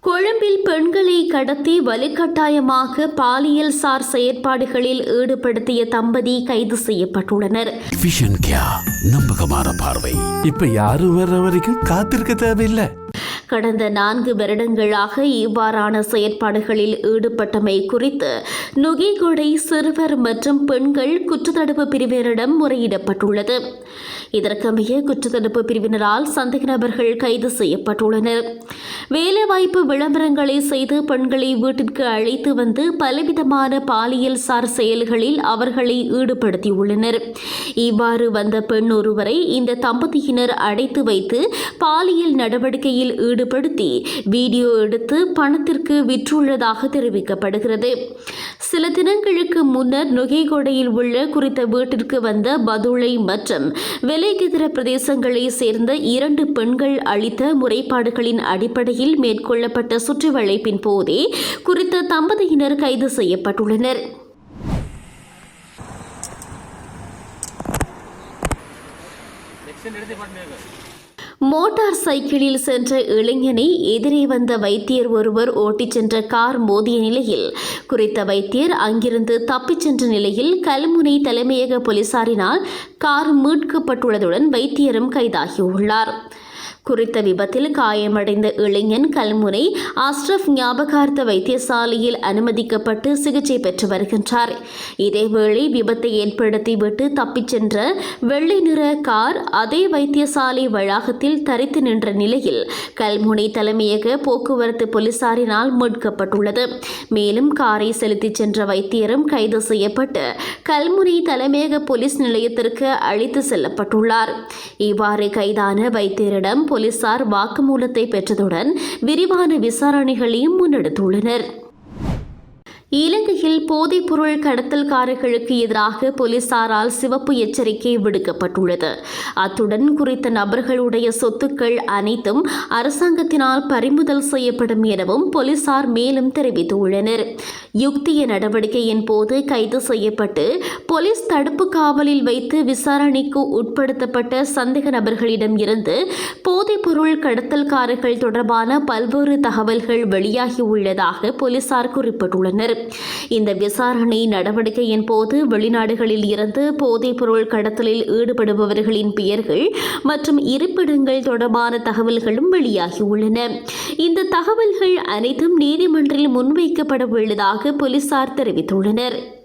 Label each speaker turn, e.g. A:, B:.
A: கொழும்பில் பெண்களை கடத்தி வலுக்கட்டாயமாக பாலியல் சார் செயற்பாடுகளில் ஈடுபடுத்திய தம்பதி கைது செய்யப்பட்டுள்ளனர்.
B: நம்பகமான பார்வை.
C: இப்ப யாரும் வர்ற வரைக்கும் காத்திருக்க தேவையில்லை.
A: கடந்த நான்கு வருடங்களாக இவ்வாறான செயற்பாடுகளில் ஈடுபட்டமை குறித்து நுகிகொடை சிறுவர் மற்றும் பெண்கள் குற்றத்தடுப்பு பிரிவினரிடம் முறையிடப்பட்டுள்ளது. இதற்கமைய குற்றத்தடுப்பு பிரிவினரால் சந்தேக நபர்கள் கைது செய்யப்பட்டுள்ளனர். வேலைவாய்ப்பு விளம்பரங்களை செய்து பெண்களை வீட்டிற்கு அழைத்து வந்து பலவிதமான பாலியல் சார் செயல்களில் அவர்களை ஈடுபடுத்தியுள்ளனர். இவ்வாறு வந்த பெண் ஒருவரை இந்த தம்பதியினர் அடைத்து வைத்து பாலியல் நடவடிக்கையில் ஈடுபடுத்தி வீடியோ எடுத்து பணத்திற்கு விற்றுள்ளதாக தெரிவிக்கப்படுகிறது. சில தினங்களுக்கு முன்னர் நுகைகொடையில் உள்ள குறித்த வீட்டிற்கு வந்த பதுளை மற்றும் வெலைகிதிர பிரதேசங்களை சேர்ந்த இரண்டு பெண்கள் அளித்த முறைப்பாடுகளின் அடிப்படையில் மேற்கொள்ளப்பட்ட சுற்றுவளைப்பின் போதே குறித்த தம்பதியினர் கைது செய்யப்பட்டுள்ளனர். மோட்டார் சைக்கிளில் சென்ற இளைஞனை எதிரே வந்த வைத்தியர் ஒருவர் ஓட்டிச் சென்ற கார் மோதிய நிலையில் குறித்த வைத்தியர் அங்கிருந்து தப்பிச் சென்ற நிலையில் கல்முனை தலைமையக போலீசாரினால் கார் மீட்கப்பட்டுள்ளதுடன் வைத்தியரும் கைதாகியுள்ளார். குறித்த விபத்தில் காயமடைந்த இளைஞன் கல்முனை அஸ்ரப் ஞாபகார்த்த வைத்தியசாலையில் அனுமதிக்கப்பட்டு சிகிச்சை பெற்று வருகின்றார். இதேவேளை விபத்தை ஏற்படுத்திவிட்டு தப்பிச் சென்ற வெள்ளை நிற கார் அதே வைத்தியசாலை வளாகத்தில் தரித்து நின்ற நிலையில் கல்முனை தலைமையக போக்குவரத்து போலீசாரினால் மீட்கப்பட்டுள்ளது. மேலும் காரை செலுத்திச் சென்ற வைத்தியரும் கைது செய்யப்பட்டு கல்முனை தலைமையக போலீஸ் நிலையத்திற்கு அழைத்து செல்லப்பட்டுள்ளார். இவ்வாறு கைதான வைத்தியரிடம் போலீசார் வாக்குமூலத்தை பெற்றதுடன் விரிவான விசாரணைகளையும் முன்னெடுத்துள்ளனர். இலங்கையில் போதைப்பொருள் கடத்தல்காரர்களுக்கு எதிராக போலீசாரால் சிவப்பு எச்சரிக்கை விடுக்கப்பட்டுள்ளது. அத்துடன் குறித்த நபர்களுடைய சொத்துக்கள் அனைத்தும் அரசாங்கத்தினால் பறிமுதல் செய்யப்படும் எனவும் போலீசார் மேலும் தெரிவித்துள்ளனர். யுக்திய நடவடிக்கையின் போது கைது செய்யப்பட்டு போலீஸ் தடுப்பு காவலில் வைத்து விசாரணைக்கு உட்படுத்தப்பட்ட சந்தேக நபர்களிடம் இருந்து போதைப்பொருள் கடத்தல்காரர்கள் தொடர்பான பல்வேறு தகவல்கள் வெளியாகியுள்ளதாக போலீசார் குறிப்பிட்டுள்ளனர். இந்த விசாரணை நடவடிக்கையின் போது வெளிநாடுகளில் இருந்து போதைப்பொருள் கடத்தலில் ஈடுபடுபவர்களின் பெயர்கள் மற்றும் இருப்பிடங்கள் தொடர்பான தகவல்களும் வெளியாகியுள்ளன. இந்த தகவல்கள் அனைத்தும் நீதிமன்றில் முன்வைக்கப்பட உள்ளதாக போலீசார் தெரிவித்துள்ளனர்.